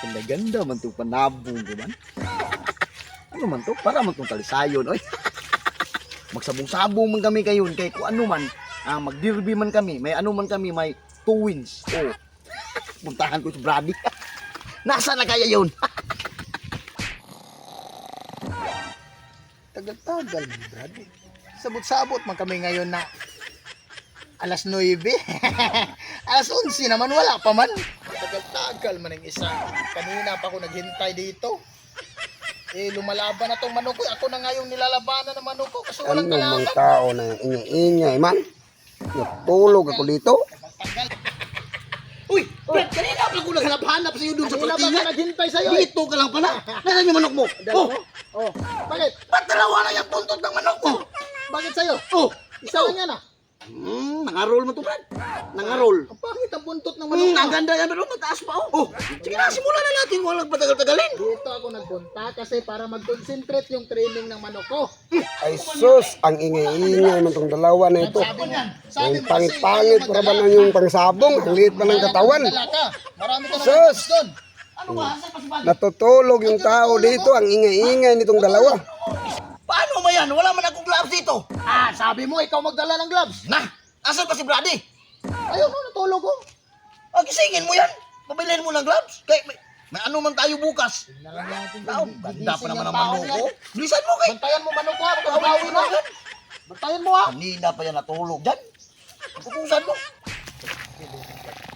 Ganda-ganda man itong panabong ko man. Ano man to? Para man itong talisayon, oy. Magsabong-sabong man kami kayon kay kung ano man, ah, magdirby man kami, may ano man kami, may two wins. Oh. Puntahan ko si Brady. Nasa na kaya yun? Tagal-tagal man, Brad. Sabot-sabot man kami ngayon na alas 9. alas 11 naman, wala pa man. Tagal-tagal man ang isa. Kanina pa ako naghintay dito. Eh, lumalaban na tong manok ko. Ako na nga yung nilalabanan ng manok ko kasi Ano walang mang kalaban. tao na ingay-ingay man. Natulog ako dito. Uy, Brad, kanina pa ako naghanap-hanap sa'yo dun sa Kanina pa kortina. ako naghintay sa'yo. eh. Dito ka lang pala. Nasaan yung manok mo? Oh, mo? Oh, bakit? ba't dalawa na yung puntot ng manok mo? Bakit sa'yo? Oh, Isa lang yan ah. Hmm, nangarol mo to, Brad. Nangarol. Ang pangit ang buntot ng manok Hmm, ang ganda yan, pero mataas pa, oh. Oh, sige na, simulan na natin. Walang patagal-tagalin. Dito ako nagpunta kasi para mag-concentrate yung training ng manok ko. Ay sus, ang ingay-ingay man tong dalawa na ito. Ang mo pangit-pangit para ba na yung pangsabong? Ang liit pa ng katawan. Magdala ka. Marami ka na Sus! Ano? Natutulog yung tao dito. Ang ingay-ingay nitong dalawa. Paano ba yan? Wala man akong gloves dito. Ah, sabi mo ikaw magdala ng gloves. Na, asan pa si Brady? Ayaw mo, natulog ko. Oh, gisingin mo yan. Pabilihin mo ng gloves. Kay, may, may ano man tayo bukas. Tao, ganda pa naman ang manok ko. Bilisan mo kay. Bantayan mo manok ko ha, magkabawi na. Bantayan mo ha. Kanina pa yan natulog dyan. Pupusan mo.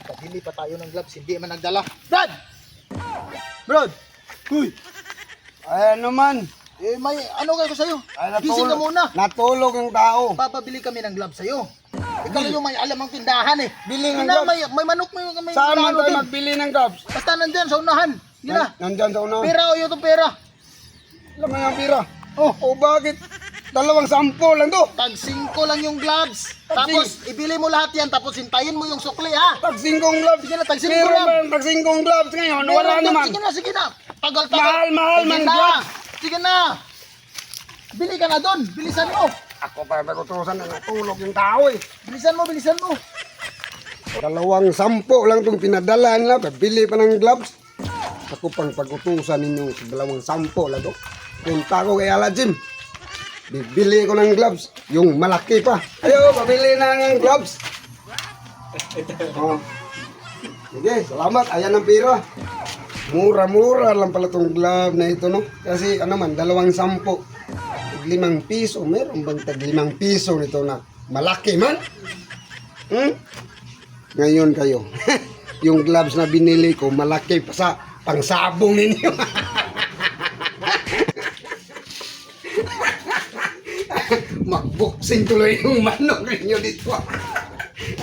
Kabili pa tayo ng gloves, hindi man nagdala. Brad! Brad! Uy! Ay, ano man. Eh, may ano kayo sa'yo? Ay, Gising ka muna. Natulog yung tao. Papabili kami ng gloves sa'yo. Ikaw yung may alam ang tindahan eh. Bili ng gloves. may, may manok may, may Saan man tayo magbili ng gloves? Basta nandyan sa unahan. Yun na. Nandyan sa una. Pera o yung pera. Alam mo yung pira. Oh, oh bakit? Dalawang sampo lang to. Tag 5 lang yung gloves. Tag Tapos ibili mo lahat yan tapos hintayin mo yung sukli ha. Tag singkong gloves. Sige na, tag singko Meron lang. ba yung tag singkong gloves ngayon? Wala Meron din. naman. Sige na, sige na. Tagal-tagal. Mahal, mahal Sige man na. gloves. Sige na. Bili ka na doon. Bilisan mo. Ako pa nagutusan na natulog yung tao eh. Bilisan mo, bilisan mo. Dalawang sampo lang itong pinadala nila. Pabili pa ng gloves. Ako pang pagutusan ninyo sa dalawang sampo lang to. Punta ko kay Alajim. Bibili ko ng gloves. Yung malaki pa. Ayo, pabili na ng gloves. Oh. Sige, salamat. Ayan ang pira. Mura-mura lang pala tong glove na ito, no? Kasi ano man, dalawang sampo. Limang piso. Meron bang tag limang piso nito na malaki man? Hmm? Ngayon kayo. yung gloves na binili ko, malaki pa sa pangsabong ninyo. Magboxing tuloy yung manok ninyo dito.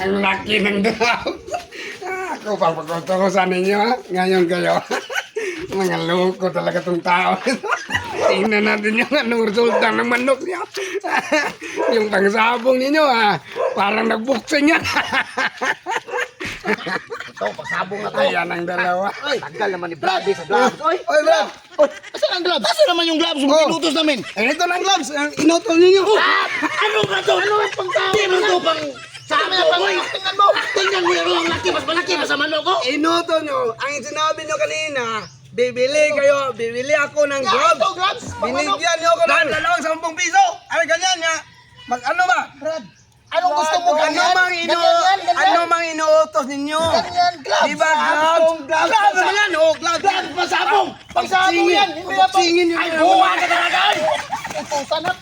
Ang laki ng gloves. Ah, Ako pa pagkutusan ninyo. Ngayon kayo. Mga loko talaga tong tao. Tingnan natin yung anong resulta ng manok niyo. yung pangsabong ninyo ha. Parang nagboxing yan. Ito, pagsabong na to. Ayan ang dalawa. Ay, tagal naman ni Brady sa gloves. Oy, Oy, Brad! Asan ang gloves? Asan naman yung gloves? Oh. Pinutos namin. Eh, ito ng gloves. Inutol ninyo. Ano ba to? Ano ang pangtao? Di mo to pang sabi mo, boy. Tingnan mo. Tingnan mo yung laki, mas malaki pa sa manok ko. Inutol nyo. Ang sinabi nyo kanina, bibili kayo, bibili ako ng Ito, gloves. gloves. Pang manok. Binigyan nyo ako ng dalawang sampung piso. Ay, ganyan nga. Mag ano ba? Brad, anong gusto mo? Ano Ganyan? mang Ganyan yan, ganyan. ano mang inuutos ninyo? Ganyan, gloves. Di ba gloves? gloves. Gloves ba yan? Oh, gloves. Gloves, pasabong. Pagsabong yan. Hindi na Pagsingin nyo Ay, yan. buwa ka talaga. ay. Ito, sanat.